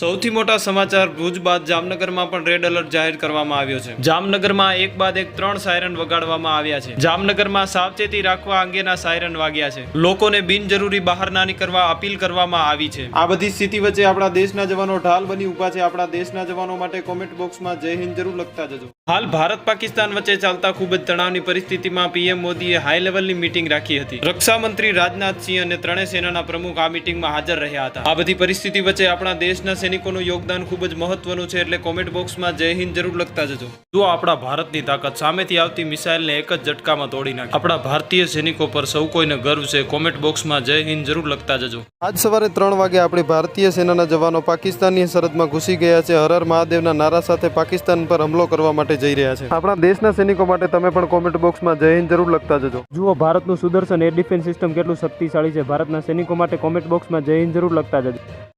સૌથી મોટા સમાચાર ભુજ બાદ જામનગરમાં પણ રેડ એલર્ટ જાહેર કરવામાં આવ્યો છે. જામનગરમાં એક બાદ એક ત્રણ સાયરન વગાડવામાં આવ્યા છે. જામનગરમાં સાવચેતી રાખવા અંગેના સાયરન વાગ્યા છે. લોકોને બિનજરૂરી બહાર ના નીકળવા અપીલ કરવામાં આવી છે. આ બધી સ્થિતિ વચ્ચે આપણા દેશના જવાનો ઢાલ બની ઊભા છે. આપણા દેશના જવાનો માટે કોમેન્ટ બોક્સમાં જય હિન્દ જરૂર લખતા જજો. હાલ ભારત પાકિસ્તાન વચ્ચે ચાલતા ખૂબ જ તણાવની પરિસ્થિતિમાં પીએમ મોદીએ હાઈ લેવલની મીટિંગ રાખી હતી. રક્ષામંત્રી રાજનાથસિંહ અને ત્રણેય સેનાના પ્રમુખ આ મીટિંગમાં હાજર રહ્યા હતા. આ બધી પરિસ્થિતિ વચ્ચે આપણા દેશના સૈનિકોનું યોગદાન ખૂબ જ મહત્વનું છે એટલે કોમેન્ટ બોક્સમાં જય હિન્દ જરૂર લખતા જજો. જો આપણા ભારતની તાકાત. સામેથી આવતી મિસાઇલને એક જ ઝટકામાં તોડી નાખે. આપણા ભારતીય સૈનિકો પર સૌ કોઈને ગર્વ છે. કોમેન્ટ બોક્સમાં જય હિન્દ જરૂર લખતા જજો. આજ સવારે ત્રણ વાગે આપણી ભારતીય સેનાના જવાનો પાકિસ્તાનની સરહદમાં ઘૂસી ગયા છે. હર હર મહાદેવના નારા સાથે પાકિસ્તાન પર હુમલો કરવા માટે જઈ રહ્યા છે. આપણા દેશના સૈનિકો માટે તમે પણ કોમેન્ટ બોક્સમાં જય હિન્દ જરૂર લખતા જજો. જુઓ ભારતનું સુદર્શન એર ડિફેન્સ સિસ્ટમ કેટલું શક્તિશાળી છે. ભારતના સૈનિકો માટે કોમેન્ટ બોક્સમાં જય હિન્દ જરૂર લખતા જજો.